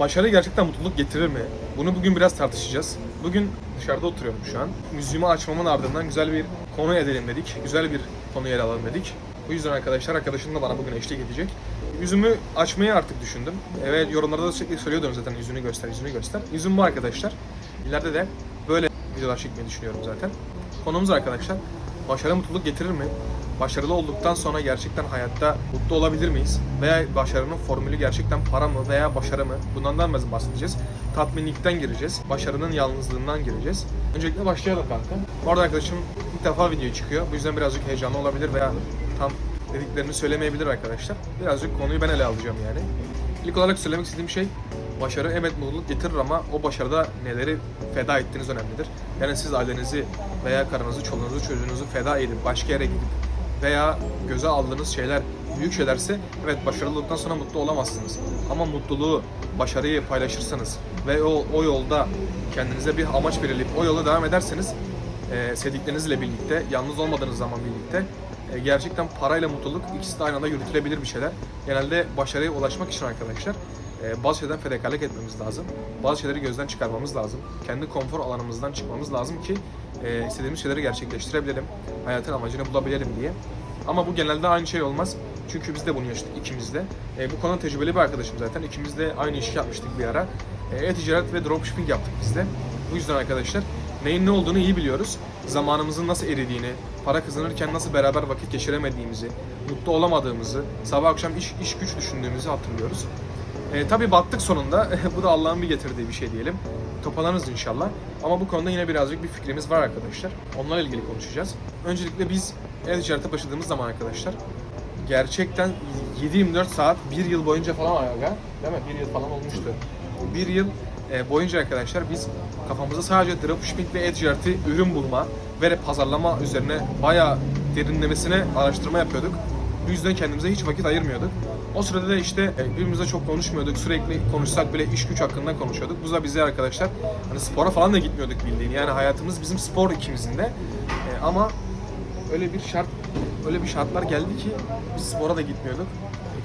Başarı gerçekten mutluluk getirir mi? Bunu bugün biraz tartışacağız. Bugün dışarıda oturuyorum şu an. Müziğimi açmamın ardından güzel bir konu edelim dedik. Güzel bir konu ele alalım dedik. Bu yüzden arkadaşlar arkadaşım da bana bugün eşlik edecek. Yüzümü açmayı artık düşündüm. Evet yorumlarda da sürekli söylüyordum zaten yüzünü göster, yüzünü göster. Yüzüm bu arkadaşlar. İleride de böyle videolar çekmeyi düşünüyorum zaten. Konumuz arkadaşlar başarı mutluluk getirir mi? Başarılı olduktan sonra gerçekten hayatta mutlu olabilir miyiz? Veya başarının formülü gerçekten para mı veya başarı mı? Bundan biraz bahsedeceğiz. Tatminlikten gireceğiz. Başarının yalnızlığından gireceğiz. Öncelikle başlayalım kanka. Bu arada arkadaşım ilk defa video çıkıyor. Bu yüzden birazcık heyecanlı olabilir veya tam dediklerini söylemeyebilir arkadaşlar. Birazcık konuyu ben ele alacağım yani. İlk olarak söylemek istediğim şey başarı evet mutluluk getirir ama o başarıda neleri feda ettiğiniz önemlidir. Yani siz ailenizi veya karınızı, çoluğunuzu, çocuğunuzu feda edip başka yere gidip veya göze aldığınız şeyler büyük şeylerse evet başarılı olduktan sonra mutlu olamazsınız. Ama mutluluğu, başarıyı paylaşırsanız ve o, o yolda kendinize bir amaç belirleyip o yola devam ederseniz e, sevdiklerinizle birlikte, yalnız olmadığınız zaman birlikte e, gerçekten parayla mutluluk ikisi de aynı anda yürütülebilir bir şeyler. Genelde başarıya ulaşmak için arkadaşlar e, bazı şeylerden fedakarlık etmemiz lazım. Bazı şeyleri gözden çıkarmamız lazım. Kendi konfor alanımızdan çıkmamız lazım ki e, istediğimiz şeyleri gerçekleştirebilelim. Hayatın amacını bulabilelim diye. Ama bu genelde aynı şey olmaz. Çünkü biz de bunu yaşadık ikimiz de. E, bu konuda tecrübeli bir arkadaşım zaten. İkimiz de aynı işi yapmıştık bir ara. E, e-ticaret ve dropshipping yaptık biz de. Bu yüzden arkadaşlar neyin ne olduğunu iyi biliyoruz. Zamanımızın nasıl eridiğini, para kazanırken nasıl beraber vakit geçiremediğimizi, mutlu olamadığımızı, sabah akşam iş, iş güç düşündüğümüzü hatırlıyoruz. E, tabii battık sonunda. bu da Allah'ın bir getirdiği bir şey diyelim. Toparlanırız inşallah. Ama bu konuda yine birazcık bir fikrimiz var arkadaşlar. Onlarla ilgili konuşacağız. Öncelikle biz e-ticarete başladığımız zaman arkadaşlar gerçekten 7-24 saat bir yıl boyunca falan ayağa değil mi? Bir yıl falan olmuştu. Bir yıl e, boyunca arkadaşlar biz kafamızda sadece dropshipping ve e-ticareti ürün bulma ve pazarlama üzerine bayağı derinlemesine araştırma yapıyorduk. Bu yüzden kendimize hiç vakit ayırmıyorduk. O sırada da işte e, birbirimizle çok konuşmuyorduk. Sürekli konuşsak bile iş güç hakkında konuşuyorduk. Bu da bize arkadaşlar hani spora falan da gitmiyorduk bildiğin. Yani hayatımız bizim spor ikimizin de. E, ama öyle bir şart öyle bir şartlar geldi ki biz spora da gitmiyorduk.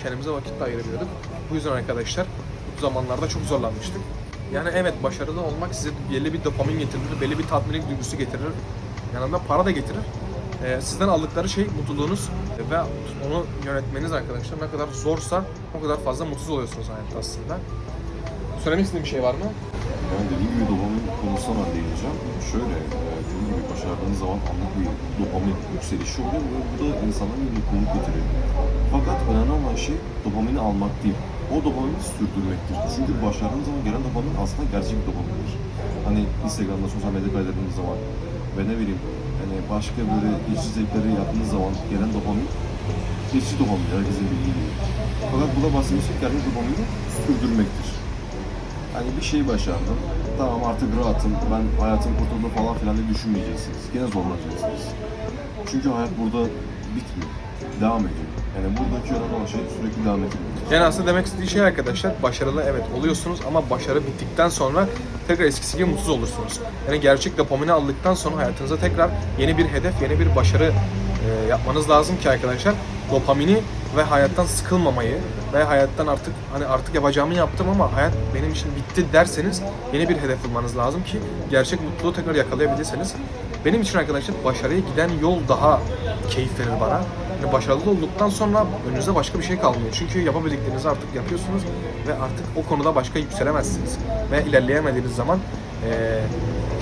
Kendimize vakit de ayıramıyorduk. Bu yüzden arkadaşlar bu zamanlarda çok zorlanmıştık. Yani evet başarılı olmak size belli bir dopamin getirir, belli bir tatminlik duygusu getirir. Yanında para da getirir. Ee, sizden aldıkları şey mutluluğunuz ve onu yönetmeniz arkadaşlar ne kadar zorsa o kadar fazla mutsuz oluyorsunuz hayatta aslında. Söylemek istediğim bir şey var mı? Yani dediğim gibi dopamin konusuna ben değineceğim. Şöyle, e, dediğim gibi başardığınız zaman anlık bir dopamin yükselişi oluyor ve bu da insana bir mutluluk getiriyor. Fakat önemli olan şey dopamini almak değil, o dopamini sürdürmektir. Çünkü başardığınız zaman gelen dopamin aslında gerçek dopamindir. Hani Instagram'da sosyal medya kaydırdığınız zaman ve ne bileyim hani başka böyle geçici yaptığınız zaman gelen dopamin geçici dopamin herkesin bildiği gibi. Fakat burada bahsettiğimiz şey dopamini sürdürmektir. Hani bir şey başardım. Tamam artık rahatım. Ben hayatım kurtuldu falan filan diye düşünmeyeceksiniz. Yine zorlanacaksınız. Çünkü hayat burada bitmiyor. Devam ediyor. Yani buradaki olan şey sürekli devam etmek. Yani aslında demek istediği şey arkadaşlar başarılı evet oluyorsunuz ama başarı bittikten sonra tekrar eskisi gibi mutsuz olursunuz. Yani gerçek dopamini aldıktan sonra hayatınıza tekrar yeni bir hedef, yeni bir başarı e, yapmanız lazım ki arkadaşlar dopamini ve hayattan sıkılmamayı ve hayattan artık hani artık yapacağımı yaptım ama hayat benim için bitti derseniz yeni bir hedef bulmanız lazım ki gerçek mutluluğu tekrar yakalayabilirseniz. Benim için arkadaşlar başarıya giden yol daha keyif verir bana. Yani başarılı olduktan sonra önünüze başka bir şey kalmıyor. Çünkü yapabildiklerinizi artık yapıyorsunuz ve artık o konuda başka yükselemezsiniz. Ve ilerleyemediğiniz zaman eee,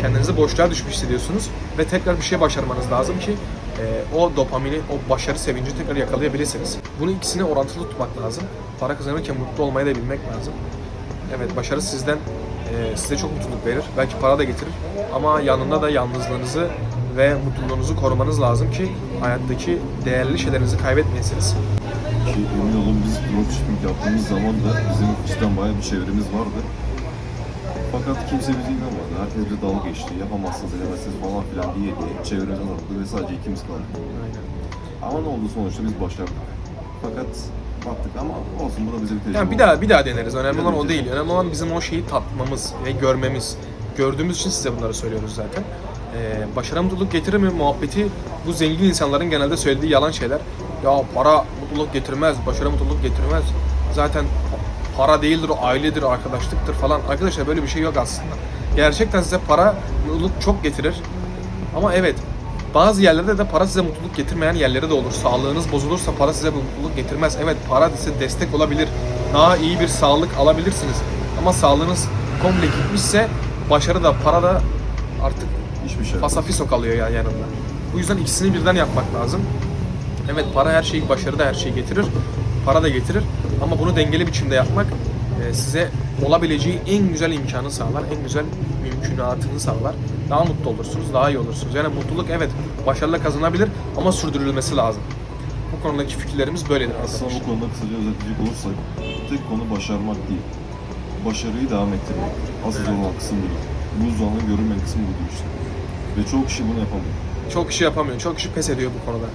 kendinizi boşluğa düşmüş hissediyorsunuz ve tekrar bir şey başarmanız lazım ki eee, o dopamini, o başarı sevinci tekrar yakalayabilirsiniz. Bunu ikisini orantılı tutmak lazım. Para kazanırken mutlu olmayı da bilmek lazım. Evet başarı sizden eee, size çok mutluluk verir. Belki para da getirir. Ama yanında da yalnızlığınızı ve mutluluğunuzu korumanız lazım ki hayattaki değerli şeylerinizi kaybetmeyesiniz. Ki emin olun biz dropshipping yaptığımız zaman da bizim cidden bayağı bir çevremiz vardı. Fakat kimse bize inanmadı. Herkes bize dalga geçti. Yapamazsınız, edemezsiniz falan filan diye diye çevremiz azaldı ve sadece ikimiz kaldık. Ama ne oldu sonuçta biz başardık. Fakat battık ama olsun bu da bize bir tecrübe Yani bir daha bir daha deneriz. Önemli olan o değil. Önemli olan bizim o şeyi tatmamız ve görmemiz. Gördüğümüz için size bunları söylüyoruz zaten. Ee, başarı mutluluk getirir mi muhabbeti bu zengin insanların genelde söylediği yalan şeyler. Ya para mutluluk getirmez, başarı mutluluk getirmez. Zaten para değildir, o ailedir, arkadaşlıktır falan. Arkadaşlar böyle bir şey yok aslında. Gerçekten size para mutluluk çok getirir. Ama evet bazı yerlerde de para size mutluluk getirmeyen yerleri de olur. Sağlığınız bozulursa para size mutluluk getirmez. Evet para size destek olabilir. Daha iyi bir sağlık alabilirsiniz. Ama sağlığınız komple gitmişse başarı da para da artık Hiçbir şey. fasafiso kalıyor ya yanında. Bu yüzden ikisini birden yapmak lazım. Evet para her şeyi, başarı da her şeyi getirir. Para da getirir. Ama bunu dengeli biçimde yapmak e, size olabileceği en güzel imkanı sağlar. En güzel mümkünatını sağlar. Daha mutlu olursunuz, daha iyi olursunuz. Yani mutluluk evet başarıyla kazanabilir ama sürdürülmesi lazım. Bu konudaki fikirlerimiz böyledir Aslında arkadaşlar. bu konuda kısaca özetleyecek olursak tek konu başarmak değil. Başarıyı devam ettirmektir. Asıl Evet. olan kısım budur. Bu uzmanlığın görünmeyen kısmı budur işte. Ve çoğu kişi bunu yapamıyor. Çok kişi yapamıyor. Çok kişi pes ediyor bu konuda.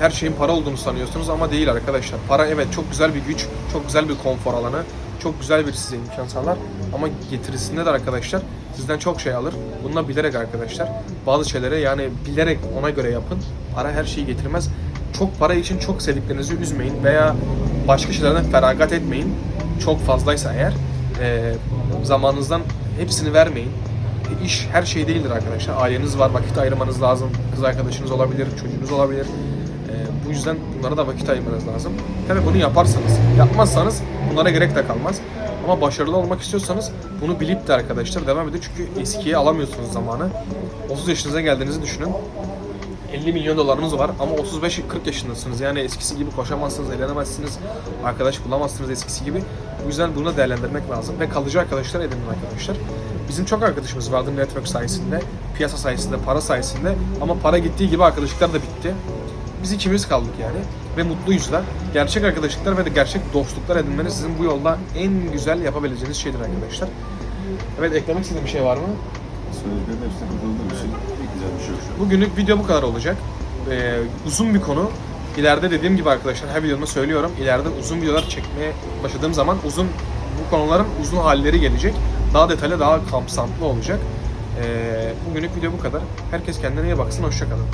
Her şeyin para olduğunu sanıyorsunuz ama değil arkadaşlar. Para evet çok güzel bir güç, çok güzel bir konfor alanı, çok güzel bir size imkan sağlar. Ama getirisinde de arkadaşlar sizden çok şey alır. Bunu da bilerek arkadaşlar. Bazı şeylere yani bilerek ona göre yapın. Para her şeyi getirmez. Çok para için çok sevdiklerinizi üzmeyin veya başka şeylerden feragat etmeyin. Çok fazlaysa eğer eee, zamanınızdan hepsini vermeyin. İş her şey değildir arkadaşlar. Aileniz var, vakit ayırmanız lazım. Kız arkadaşınız olabilir, çocuğunuz olabilir. E, bu yüzden bunlara da vakit ayırmanız lazım. Tabii bunu yaparsanız, yapmazsanız bunlara gerek de kalmaz. Ama başarılı olmak istiyorsanız bunu bilip de arkadaşlar devam edin. Çünkü eskiye alamıyorsunuz zamanı. 30 yaşınıza geldiğinizi düşünün. 50 milyon dolarınız var ama 35-40 yaşındasınız. Yani eskisi gibi koşamazsınız, eğlenemezsiniz, arkadaş bulamazsınız eskisi gibi. Bu yüzden bunu değerlendirmek lazım ve kalıcı arkadaşlar edinin arkadaşlar. Bizim çok arkadaşımız vardı network sayesinde, piyasa sayesinde, para sayesinde ama para gittiği gibi arkadaşlıklar da bitti. Biz ikimiz kaldık yani ve mutluyuz da. Gerçek arkadaşlıklar ve de gerçek dostluklar edinmeniz sizin bu yolda en güzel yapabileceğiniz şeydir arkadaşlar. Evet eklemek istediğim bir şey var mı? Söylediklerinin hepsine katıldığım için ekleyeceğim bir şey yok. Bugünlük video bu kadar olacak. Ee, uzun bir konu. İleride dediğim gibi arkadaşlar her videomda söylüyorum. İleride uzun videolar çekmeye başladığım zaman uzun bu konuların uzun halleri gelecek. Daha detaylı, daha kapsamlı olacak. Ee, bugünlük video bu kadar. Herkes kendine iyi baksın. Hoşçakalın.